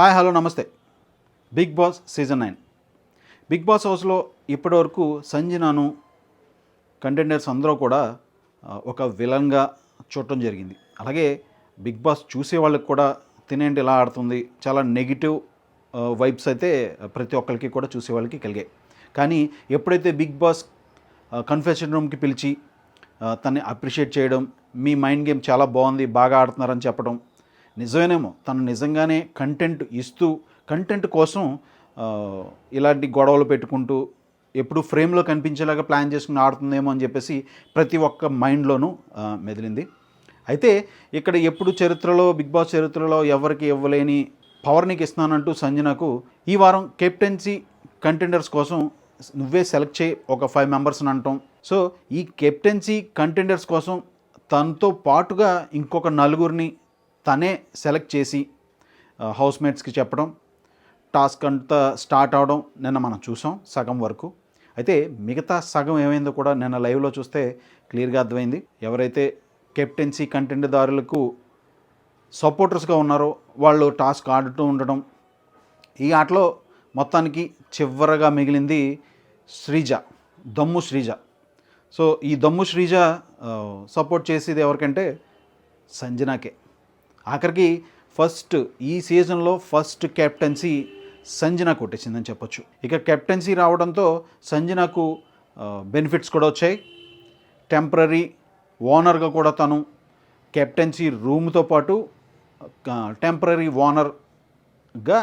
Hi hello నమస్తే. Bigg Boss season nine. Bigg Boss హౌస్లో ఇప్పటివరకు సంజనాను కంటెండర్స్ అందరూ కూడా ఒక విలన్గా చూడటం జరిగింది. అలాగే బిగ్ బాస్ చూసే వాళ్ళకి కూడా తినేంటి ఇలా ఆడుతుంది. చాలా నెగిటివ్ వైబ్స్ అయితే ప్రతి ఒక్కరికి కూడా చూసే వాళ్ళకి కలిగాయి. కానీ ఎప్పుడైతే బిగ్ బాస్ కన్ఫెషన్ రూమ్కి పిలిచి తన్ని అప్రిషియేట్ చేయడం మీ మైండ్ గేమ్ చాలా బాగుంది బాగా ఆడుతున్నారని చెప్పడం నిజమేనేమో. తను నిజంగానే కంటెంట్ ఇస్తూ కంటెంట్ కోసం ఇలాంటి గొడవలు పెట్టుకుంటూ ఎప్పుడు ఫ్రేమ్లో కనిపించేలాగా ప్లాన్ చేసుకుని ఆడుతుందేమో అని చెప్పేసి ప్రతి ఒక్క మైండ్లోనూ మెదిలింది. అయితే ఇక్కడ ఎప్పుడు చరిత్రలో బిగ్ బాస్ చరిత్రలో ఎవరికి ఇవ్వలేని పవర్ నీకు ఇస్తున్నానంటూ సంజనకు ఈ వారం కెప్టెన్సీ కంటెండర్స్ కోసం నువ్వే సెలెక్ట్ చేయి ఒక ఫైవ్ మెంబర్స్ని అంటాం. సో ఈ కెప్టెన్సీ కంటెండర్స్ కోసం తనతో పాటుగా ఇంకొక నలుగురిని తనే సెలెక్ట్ చేసి హౌస్ మేట్స్కి చెప్పడం టాస్క్ అంతా స్టార్ట్ అవడం నిన్న మనం చూసాం సగం వరకు. అయితే మిగతా సగం ఏమైందో కూడా నిన్న లైవ్లో చూస్తే క్లియర్గా అర్థమైంది. ఎవరైతే కెప్టెన్సీ కంటెంట్దారులకు సపోర్టర్స్గా ఉన్నారో వాళ్ళు టాస్క్ ఆడుతూ ఉండడం ఈ ఆటలో మొత్తానికి చివరగా మిగిలింది శ్రీజ దమ్ము శ్రీజ. సో ఈ దమ్ము శ్రీజ సపోర్ట్ చేసేది ఎవరికంటే సంజనాకే. ఆఖరికి ఫస్ట్ ఈ సీజన్లో ఫస్ట్ కెప్టెన్సీ సంజన కొట్టేసిందని చెప్పొచ్చు. ఇక కెప్టెన్సీ రావడంతో సంజనకు బెనిఫిట్స్ కూడా వచ్చాయి. టెంపరీ ఓనర్గా కూడా తను కెప్టెన్సీ రూమ్తో పాటు టెంపరీ ఓనర్గా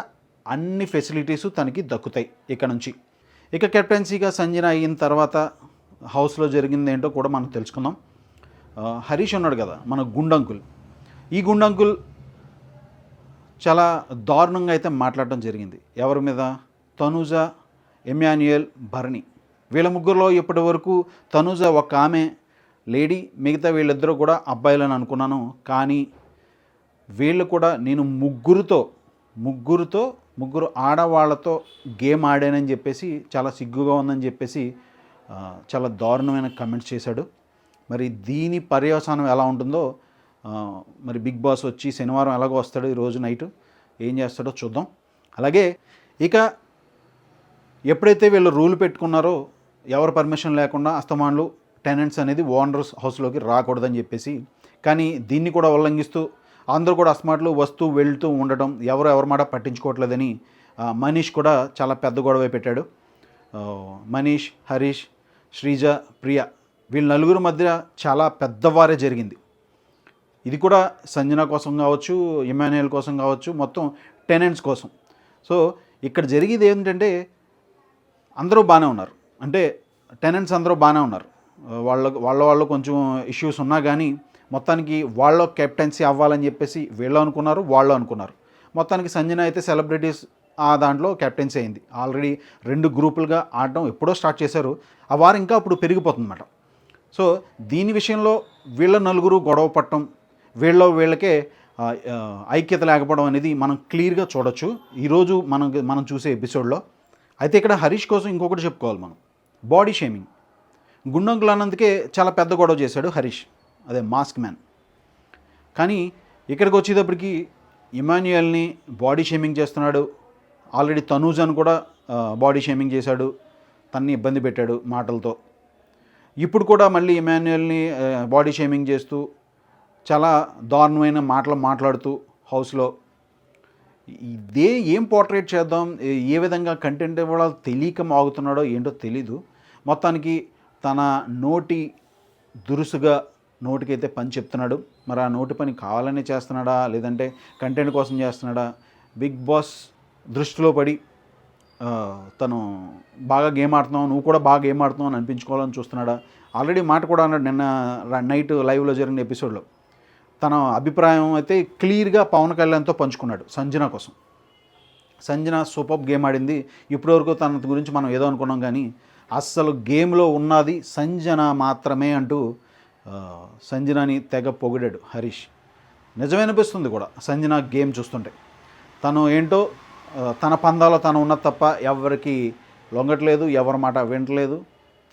అన్ని ఫెసిలిటీస్ తనకి దక్కుతాయి ఇక్కడ నుంచి. ఇక కెప్టెన్సీగా సంజన అయిన తర్వాత హౌస్లో జరిగింది ఏంటో కూడా మనం తెలుసుకుందాం. హరీష్ ఉన్నాడు కదా మన గుండంకుల్. ఈ గుండంకుల్ చాలా దారుణంగా అయితే మాట్లాడటం జరిగింది. ఎవరి మీద? తనుజ ఎమ్యానుయల్ భరణి. వీళ్ళ ముగ్గురులో ఇప్పటి వరకు తనుజ ఒక ఆమె లేడీ మిగతా వీళ్ళిద్దరూ కూడా అబ్బాయిలని అనుకున్నాను. కానీ వీళ్ళు కూడా నేను ముగ్గురుతో ముగ్గురుతో ముగ్గురు ఆడవాళ్ళతో గేమ్ ఆడానని చెప్పేసి చాలా సిగ్గుగా ఉందని చెప్పేసి చాలా దారుణమైన కమెంట్స్ చేశాడు. మరి దీని పర్యవసానం ఎలా ఉంటుందో మరి బిగ్ బాస్ వచ్చి శనివారం ఎలాగో వస్తాడు ఈ రోజు నైట్ ఏం చేస్తాడో చూద్దాం. అలాగే ఇక ఎప్పుడైతే వీళ్ళు రూల్ పెట్టుకున్నారో ఎవరు పర్మిషన్ లేకుండా అస్తమానులు టెనెంట్స్ అనేది ఓనర్స్ హౌస్లోకి రాకూడదని చెప్పేసి కానీ దీన్ని కూడా ఉల్లంఘిస్తూ అందరూ కూడా అస్మాట్లు వస్తూ వెళ్తూ ఉండటం ఎవరు ఎవరి మాట పట్టించుకోవట్లేదని మనీష్ కూడా చాలా పెద్ద గొడవ పెట్టాడు. మనీష్ హరీష్ శ్రీజ ప్రియ వీళ్ళ నలుగురు మధ్య చాలా పెద్దవారే జరిగింది. ఇది కూడా సంజన కోసం కావచ్చు ఇమాన్యుయల్ కోసం కావచ్చు మొత్తం టెనెంట్స్ కోసం. సో ఇక్కడ జరిగేది ఏంటంటే అందరూ బాగానే ఉన్నారు. అంటే టెనెంట్స్ అందరూ బాగానే ఉన్నారు. వాళ్ళ వాళ్ళ వాళ్ళు కొంచెం ఇష్యూస్ ఉన్నా కానీ మొత్తానికి వాళ్ళ కెప్టెన్సీ అవ్వాలని చెప్పేసి వీళ్ళు అనుకున్నారు వాళ్ళు అనుకున్నారు. మొత్తానికి సంజన అయితే సెలబ్రిటీస్ ఆ దాంట్లో కెప్టెన్సీ అయింది. ఆల్రెడీ రెండు గ్రూపులుగా ఆడడం ఎప్పుడో స్టార్ట్ చేశారు. ఆ వారు ఇంకా అప్పుడు పెరిగిపోతుందన్నమాట. సో దీని విషయంలో వీళ్ళ నలుగురు గొడవ పట్టడం వీళ్ళ వీళ్ళకే ఐక్యత లేకపోవడం అనేది మనం క్లియర్గా చూడొచ్చు. ఈరోజు మనం మనం చూసే ఎపిసోడ్లో అయితే ఇక్కడ హరీష్ కోసం ఇంకొకటి చెప్పుకోవాలి మనం. బాడీ షేమింగ్ గుండంకులు అన్నందుకే చాలా పెద్ద గొడవ చేశాడు హరీష్. అదే మాస్క్ మ్యాన్ కానీ ఇక్కడికి వచ్చేటప్పటికి ఇమాన్యుయల్ని బాడీ షేమింగ్ చేస్తున్నాడు. ఆల్రెడీ తనూజన్ కూడా బాడీ షేమింగ్ చేశాడు. తన్ని ఇబ్బంది పెట్టాడు మాటలతో. ఇప్పుడు కూడా మళ్ళీ ఇమాన్యుయల్ని బాడీ షేమింగ్ చేస్తూ చాలా దారుణమైన మాటలు మాట్లాడుతూ హౌస్లో ఇదే ఏం పోర్ట్రేట్ చేద్దాం? ఏ- విధంగా కంటెంట్ ఇవ్వడాలు తెలియక మాగుతున్నాడో ఏంటో తెలీదు. మొత్తానికి తన నోటి దురుసుగా నోటికైతే పని చెప్తున్నాడు. మరి ఆ నోటి పని కావాలని చేస్తున్నాడా? లేదంటే కంటెంట్ కోసం చేస్తున్నాడా? బిగ్ బాస్ దృష్టిలో పడి తను బాగా గేమ్ ఆడుతున్నావు నువ్వు కూడా బాగా గేమ్ ఆడుతున్నావు అని అనిపించుకోవాలని చూస్తున్నాడా? ఆల్రెడీ మాట కూడా అన్నాడు నిన్న నైట్ లైవ్లో జరిగిన ఎపిసోడ్లో. తన అభిప్రాయం అయితే క్లియర్గా పవన్ కళ్యాణ్తో పంచుకున్నాడు సంజన కోసం. సంజన సూపర్ గేమ్ ఆడింది. ఇప్పటివరకు తన గురించి మనం ఏదో అనుకున్నాం కానీ అస్సలు గేమ్లో ఉన్నది సంజన మాత్రమే అంటూ సంజనని తెగ పొగిడాడు హరీష్. నిజమనిపిస్తుంది కూడా సంజన గేమ్ చూస్తుంటే. తను ఏంటో తన పందాలో తను ఉన్నది తప్ప ఎవరికి లొంగట్లేదు ఎవరి మాట వింటలేదు.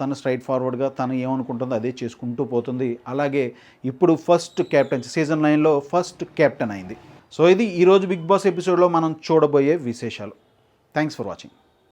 తను స్ట్రైట్ ఫార్వర్డ్గా తను ఏమనుకుంటుందో అదే చేసుకుంటూ పోతుంది. అలాగే ఇప్పుడు ఫస్ట్ కెప్టెన్ సీజన్ నైన్లో ఫస్ట్ కెప్టెన్ అయింది. సో ఇది ఈరోజు బిగ్ బాస్ ఎపిసోడ్లో మనం చూడబోయే విశేషాలు. Thanks for watching